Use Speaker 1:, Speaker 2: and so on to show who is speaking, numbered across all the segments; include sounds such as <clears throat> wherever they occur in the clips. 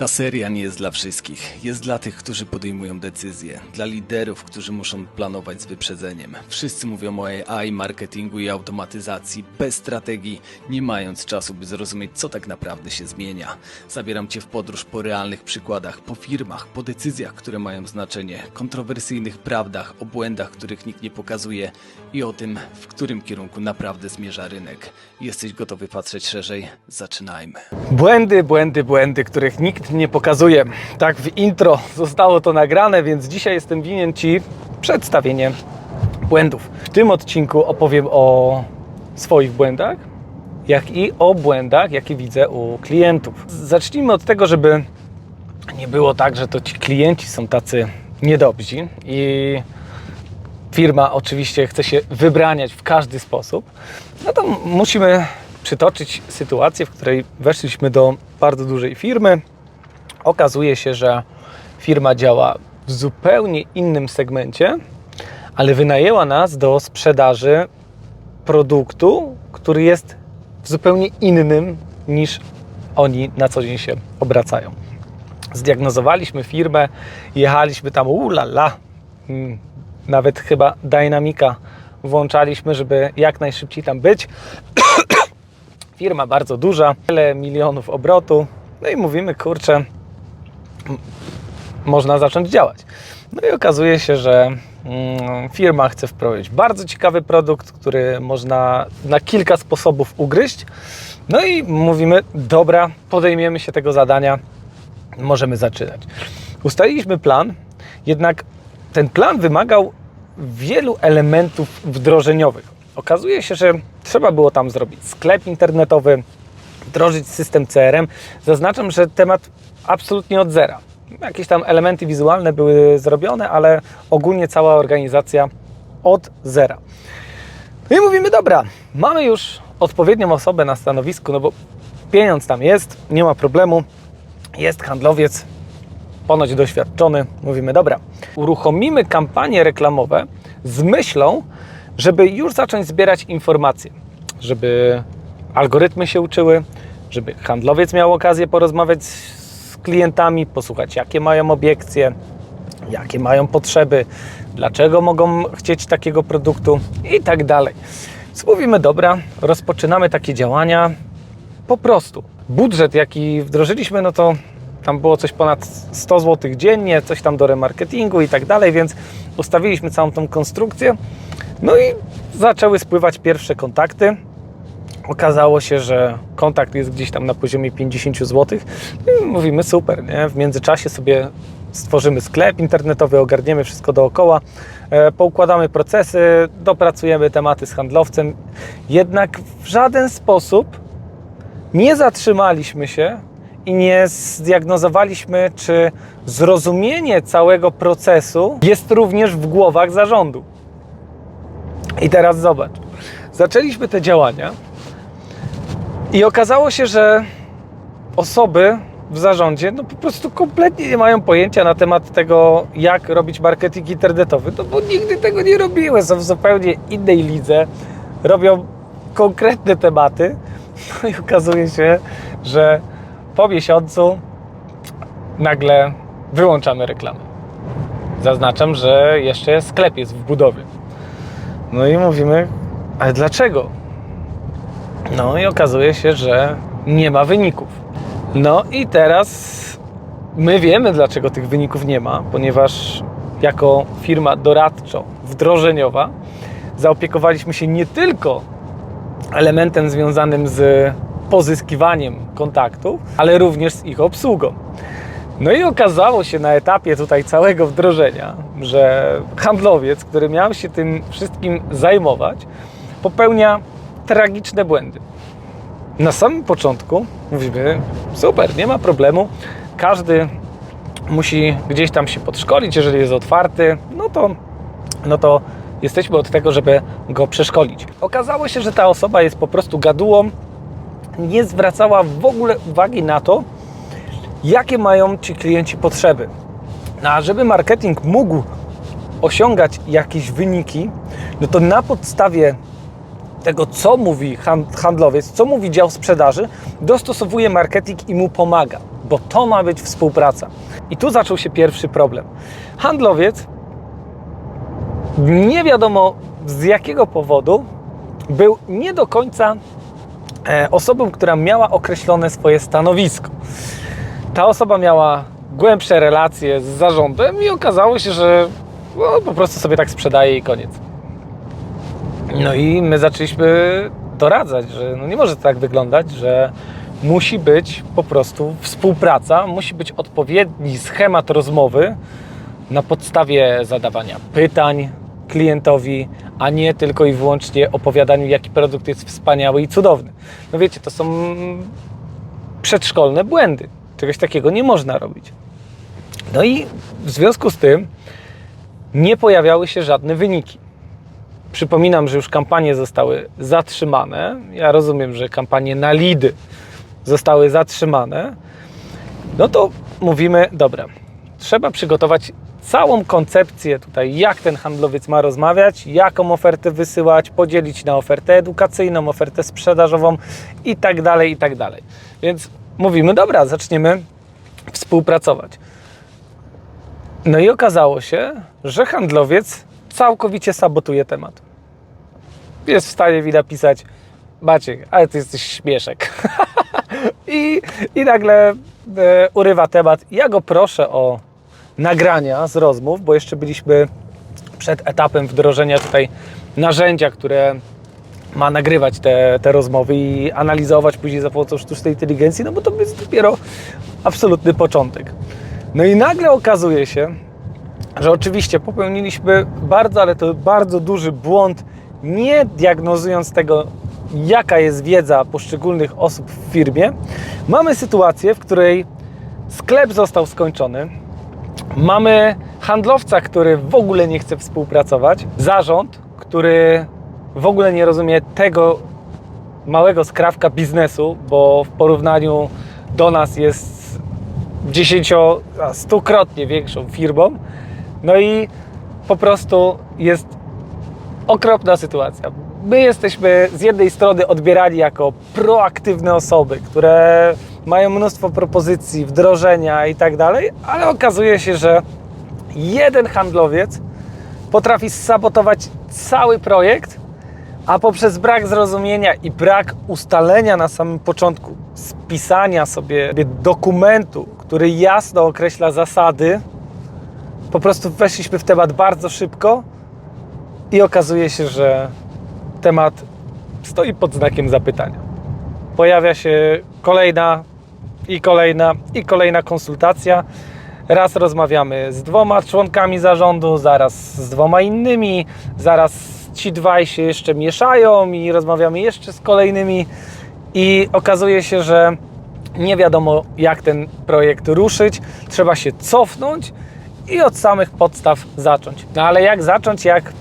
Speaker 1: Ta seria nie jest dla wszystkich. Jest dla tych, którzy podejmują decyzje. Dla liderów, którzy muszą planować z wyprzedzeniem. Wszyscy mówią o AI, marketingu i automatyzacji, bez strategii, nie mając czasu, by zrozumieć, co tak naprawdę się zmienia. Zabieram Cię w podróż po realnych przykładach, po firmach, po decyzjach, które mają znaczenie, kontrowersyjnych prawdach, o błędach, których nikt nie pokazuje i o tym, w którym kierunku naprawdę zmierza rynek. Jesteś gotowy patrzeć szerzej? Zaczynajmy.
Speaker 2: Błędy, błędy, błędy, których nikt nie pokazuje. Tak w intro zostało to nagrane, więc dzisiaj jestem winien Ci przedstawienie błędów. W tym odcinku opowiem o swoich błędach, jak i o błędach, jakie widzę u klientów. Zacznijmy od tego, żeby nie było tak, że to ci klienci są tacy niedobrzy i firma oczywiście chce się wybraniać w każdy sposób, no to musimy przytoczyć sytuację, w której weszliśmy do bardzo dużej firmy. Okazuje się, że firma działa w zupełnie innym segmencie, ale wynajęła nas do sprzedaży produktu, który jest w zupełnie innym niż oni na co dzień się obracają. Zdiagnozowaliśmy firmę, jechaliśmy tam, ulala, mm, nawet chyba dynamika włączaliśmy, żeby jak najszybciej tam być. <coughs> Firma bardzo duża, wiele milionów obrotu. No i mówimy, kurczę, można zacząć działać. No i okazuje się, że mm, firma chce wprowadzić bardzo ciekawy produkt, który można na kilka sposobów ugryźć. No i mówimy, dobra, podejmiemy się tego zadania, możemy zaczynać. Ustaliliśmy plan, jednak ten plan wymagał wielu elementów wdrożeniowych. Okazuje się, że trzeba było tam zrobić sklep internetowy, wdrożyć system CRM. Zaznaczam, że temat absolutnie od zera. Jakieś tam elementy wizualne były zrobione, ale ogólnie cała organizacja od zera. No i mówimy, dobra, mamy już odpowiednią osobę na stanowisku, no bo pieniądz tam jest, nie ma problemu, jest handlowiec, ponoć doświadczony. Mówimy, dobra, uruchomimy kampanie reklamowe z myślą, żeby już zacząć zbierać informacje, żeby algorytmy się uczyły, żeby handlowiec miał okazję porozmawiać klientami, posłuchać, jakie mają obiekcje, jakie mają potrzeby, dlaczego mogą chcieć takiego produktu i tak dalej. Więc mówimy, dobra, rozpoczynamy takie działania po prostu. Budżet, jaki wdrożyliśmy, no to tam było coś ponad 100 zł dziennie, coś tam do remarketingu i tak dalej, więc ustawiliśmy całą tą konstrukcję. No i zaczęły spływać pierwsze kontakty. Okazało się, że kontakt jest gdzieś tam na poziomie 50 zł. I mówimy super, nie? W międzyczasie sobie stworzymy sklep internetowy, ogarniemy wszystko dookoła, e, poukładamy procesy, dopracujemy tematy z handlowcem. Jednak w żaden sposób nie zatrzymaliśmy się i nie zdiagnozowaliśmy, czy zrozumienie całego procesu jest również w głowach zarządu. I teraz zobacz. Zaczęliśmy te działania i okazało się, że osoby w zarządzie no po prostu kompletnie nie mają pojęcia na temat tego, jak robić marketing internetowy, no bo nigdy tego nie robiły. Są w zupełnie innej lidze, robią konkretne tematy. <laughs> No i okazuje się, że po miesiącu nagle wyłączamy reklamy. Zaznaczam, że jeszcze sklep jest w budowie. No i mówimy, ale dlaczego? No i okazuje się, że nie ma wyników. No i teraz my wiemy, dlaczego tych wyników nie ma, ponieważ jako firma doradczo-wdrożeniowa zaopiekowaliśmy się nie tylko elementem związanym z pozyskiwaniem kontaktów, ale również z ich obsługą. No i okazało się na etapie tutaj całego wdrożenia, że handlowiec, który miał się tym wszystkim zajmować, popełnia tragiczne błędy. Na samym początku mówimy, super, nie ma problemu, każdy musi gdzieś tam się podszkolić, jeżeli jest otwarty, no to, no to jesteśmy od tego, żeby go przeszkolić. Okazało się, że ta osoba jest po prostu gadułą, nie zwracała w ogóle uwagi na to, jakie mają ci klienci potrzeby. No, a żeby marketing mógł osiągać jakieś wyniki, no to na podstawie tego, co mówi han- handlowiec, co mówi dział sprzedaży, dostosowuje marketing i mu pomaga. bo to ma być współpraca. I tu zaczął się pierwszy problem. Handlowiec nie wiadomo z jakiego powodu był nie do końca e, osobą, która miała określone swoje stanowisko. Ta osoba miała głębsze relacje z zarządem i okazało się, że no, po prostu sobie tak sprzedaje i koniec. No i my zaczęliśmy doradzać, że no nie może tak wyglądać, że musi być po prostu współpraca, musi być odpowiedni schemat rozmowy na podstawie zadawania pytań klientowi, a nie tylko i wyłącznie opowiadaniu, jaki produkt jest wspaniały i cudowny. No wiecie, to są przedszkolne błędy. Czegoś takiego nie można robić. No i w związku z tym nie pojawiały się żadne wyniki. Przypominam, że już kampanie zostały zatrzymane. Ja rozumiem, że kampanie na lidy zostały zatrzymane. No to mówimy, dobra, trzeba przygotować całą koncepcję tutaj, jak ten handlowiec ma rozmawiać, jaką ofertę wysyłać, podzielić na ofertę edukacyjną, ofertę sprzedażową i tak dalej, i tak dalej. Więc mówimy, dobra, zaczniemy współpracować. No i okazało się, że handlowiec całkowicie sabotuje temat. Jest w stanie mi napisać, Maciek, ale ty jesteś śmieszek. <laughs> I, I nagle e, urywa temat. Ja go proszę o nagrania z rozmów, bo jeszcze byliśmy przed etapem wdrożenia tutaj narzędzia, które ma nagrywać te, te rozmowy i analizować później za pomocą sztucznej inteligencji, no bo to jest dopiero absolutny początek. No i nagle okazuje się, że oczywiście popełniliśmy bardzo, ale to bardzo duży błąd, nie diagnozując tego, jaka jest wiedza poszczególnych osób w firmie. Mamy sytuację, w której sklep został skończony, mamy handlowca, który w ogóle nie chce współpracować, zarząd, który w ogóle nie rozumie tego małego skrawka biznesu, bo w porównaniu do nas jest dziesięcio, stukrotnie większą firmą. No i po prostu jest okropna sytuacja. My jesteśmy z jednej strony odbierani jako proaktywne osoby, które mają mnóstwo propozycji, wdrożenia i tak dalej, ale okazuje się, że jeden handlowiec potrafi sabotować cały projekt, a poprzez brak zrozumienia i brak ustalenia na samym początku, spisania sobie dokumentu, który jasno określa zasady, po prostu weszliśmy w temat bardzo szybko i okazuje się, że temat stoi pod znakiem zapytania. Pojawia się kolejna i kolejna i kolejna konsultacja. Raz rozmawiamy z dwoma członkami zarządu, zaraz z dwoma innymi, zaraz ci dwaj się jeszcze mieszają i rozmawiamy jeszcze z kolejnymi i okazuje się, że nie wiadomo jak ten projekt ruszyć. Trzeba się cofnąć i od samych podstaw zacząć. No ale jak zacząć, jak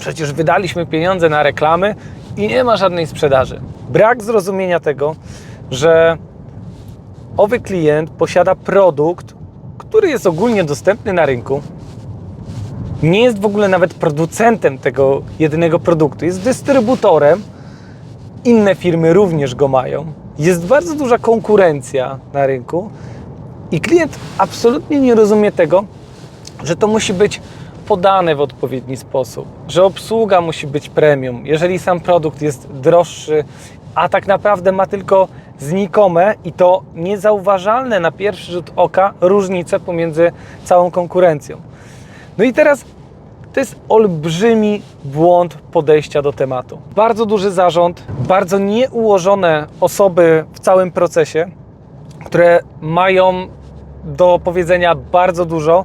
Speaker 2: przecież wydaliśmy pieniądze na reklamy i nie ma żadnej sprzedaży. Brak zrozumienia tego, że owy klient posiada produkt, który jest ogólnie dostępny na rynku, nie jest w ogóle nawet producentem tego jedynego produktu, jest dystrybutorem. Inne firmy również go mają. Jest bardzo duża konkurencja na rynku i klient absolutnie nie rozumie tego, że to musi być podane w odpowiedni sposób, że obsługa musi być premium, jeżeli sam produkt jest droższy, a tak naprawdę ma tylko znikome i to niezauważalne na pierwszy rzut oka różnice pomiędzy całą konkurencją. No i teraz to jest olbrzymi błąd podejścia do tematu. Bardzo duży zarząd, bardzo nieułożone osoby w całym procesie, które mają do powiedzenia bardzo dużo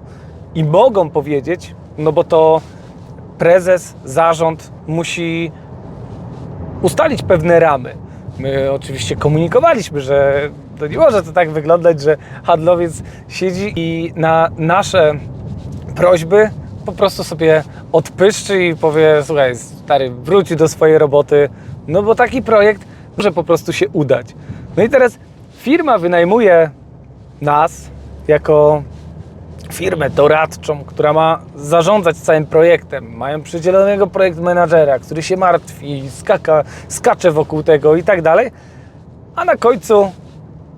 Speaker 2: i mogą powiedzieć, no bo to prezes, zarząd musi ustalić pewne ramy. My oczywiście komunikowaliśmy, że to nie może to tak wyglądać, że handlowiec siedzi i na nasze prośby po prostu sobie odpyszczy i powie, słuchaj, stary, wróć do swojej roboty, no bo taki projekt może po prostu się udać. No i teraz firma wynajmuje nas jako firmę doradczą, która ma zarządzać całym projektem. Mają przydzielonego projekt menadżera, który się martwi, skaka, skacze wokół tego i tak dalej. A na końcu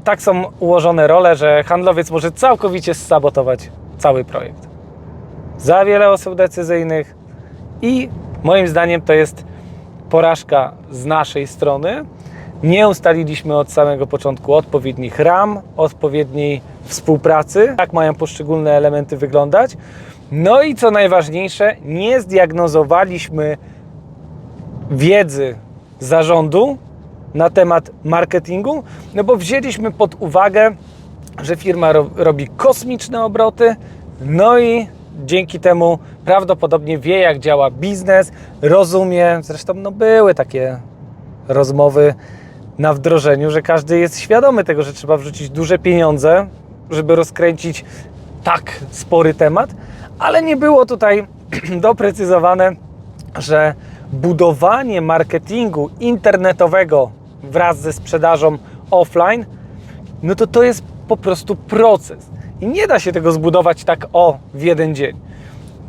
Speaker 2: tak są ułożone role, że handlowiec może całkowicie sabotować cały projekt. Za wiele osób decyzyjnych i moim zdaniem to jest porażka z naszej strony. Nie ustaliliśmy od samego początku odpowiednich ram, odpowiedniej współpracy, jak mają poszczególne elementy wyglądać. No i co najważniejsze, nie zdiagnozowaliśmy wiedzy zarządu na temat marketingu, no bo wzięliśmy pod uwagę, że firma ro robi kosmiczne obroty, no i dzięki temu prawdopodobnie wie, jak działa biznes, rozumie. Zresztą no, były takie rozmowy na wdrożeniu, że każdy jest świadomy tego, że trzeba wrzucić duże pieniądze, żeby rozkręcić tak spory temat, ale nie było tutaj <clears throat> doprecyzowane, że budowanie marketingu internetowego wraz ze sprzedażą offline, no to to jest po prostu proces. I nie da się tego zbudować tak o w jeden dzień.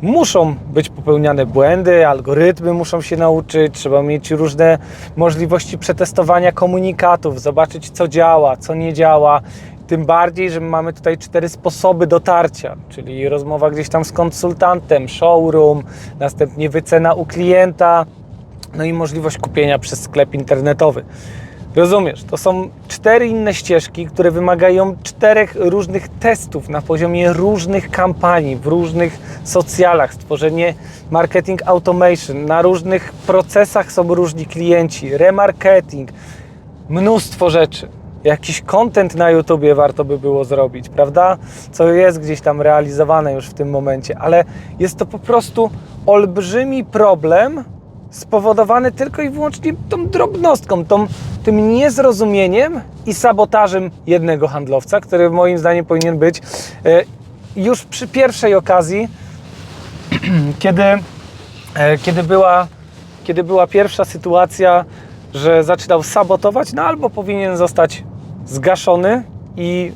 Speaker 2: Muszą być popełniane błędy, algorytmy muszą się nauczyć, trzeba mieć różne możliwości przetestowania komunikatów, zobaczyć co działa, co nie działa. Tym bardziej, że mamy tutaj cztery sposoby dotarcia, czyli rozmowa gdzieś tam z konsultantem, showroom, następnie wycena u klienta, no i możliwość kupienia przez sklep internetowy. Rozumiesz, to są cztery inne ścieżki, które wymagają czterech różnych testów na poziomie różnych kampanii, w różnych socjalach, stworzenie marketing automation, na różnych procesach są różni klienci, remarketing, mnóstwo rzeczy. Jakiś content na YouTubie warto by było zrobić, prawda? Co jest gdzieś tam realizowane już w tym momencie, ale jest to po prostu olbrzymi problem spowodowany tylko i wyłącznie tą drobnostką, tą, tym niezrozumieniem i sabotażem jednego handlowca, który moim zdaniem powinien być e, już przy pierwszej okazji, <clears throat> kiedy, e, kiedy, była, kiedy była pierwsza sytuacja, że zaczynał sabotować, no albo powinien zostać zgaszony i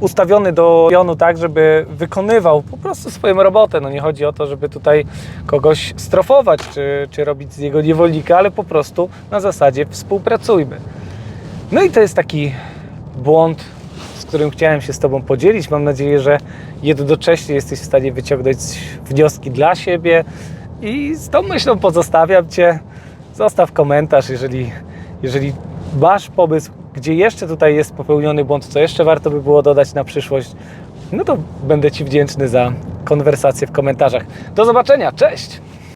Speaker 2: ustawiony do pionu tak, żeby wykonywał po prostu swoją robotę. No nie chodzi o to, żeby tutaj kogoś strofować, czy, czy robić z jego niewolnika, ale po prostu na zasadzie współpracujmy. No i to jest taki błąd, z którym chciałem się z Tobą podzielić. Mam nadzieję, że jednocześnie jesteś w stanie wyciągnąć wnioski dla siebie i z tą myślą pozostawiam Cię. Zostaw komentarz, jeżeli, jeżeli masz pomysł, gdzie jeszcze tutaj jest popełniony błąd, co jeszcze warto by było dodać na przyszłość, no to będę Ci wdzięczny za konwersację w komentarzach. Do zobaczenia, cześć!